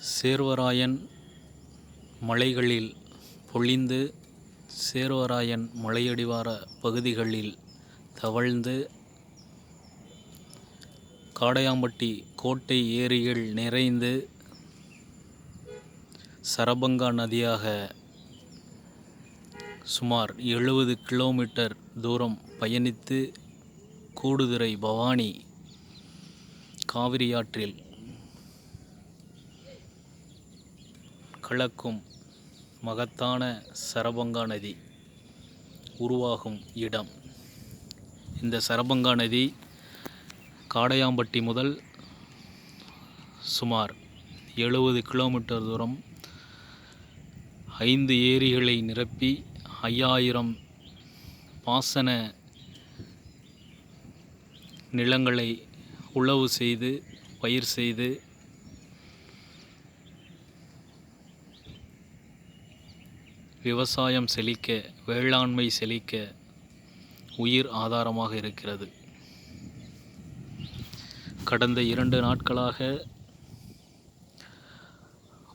சேர்வராயன் மலைகளில் பொழிந்து சேர்வராயன் மலையடிவார பகுதிகளில் தவழ்ந்து காடையாம்பட்டி கோட்டை ஏரியில் நிறைந்து சரபங்கா நதியாக சுமார் எழுபது கிலோமீட்டர் தூரம் பயணித்து கூடுதுறை பவானி காவிரியாற்றில் கலக்கும் மகத்தான சரபங்கா நதி உருவாகும் இடம். இந்த சரபங்கா நதி காடையாம்பட்டி முதல் சுமார் எழுபது கிலோமீட்டர் தூரம் ஐந்து ஏரிகளை நிரப்பி ஐயாயிரம் பாசன நிலங்களை உழவு செய்து பயிர் செய்து விவசாயம் செழிக்க வேளாண்மை செழிக்க உயிர் ஆதாரமாக இருக்கிறது. கடந்த இரண்டு நாட்களாக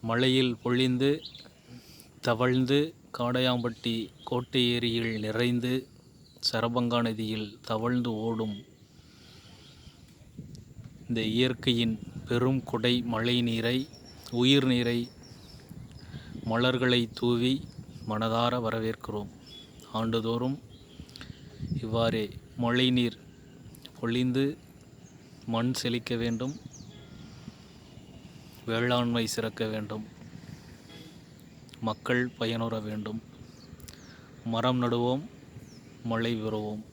மழையில் பொழிந்து தவழ்ந்து காடையாம்பட்டி கோட்டை ஏரியில் நிறைந்து சரபங்கா நதியில் தவழ்ந்து ஓடும் இந்த இயற்கையின் பெரும் கொடை மழை நீரை உயிர் நீரை மலர்களை தூவி மனதார வரவேற்கிறோம். ஆண்டுதோறும் இவ்வாறே மழை நீர் பொழிந்து மண் செழிக்க வேண்டும். வேளாண்மை சிறக்க வேண்டும். மக்கள் பயனுற வேண்டும். மரம் நடுவோம் மழை பெறுவோம்.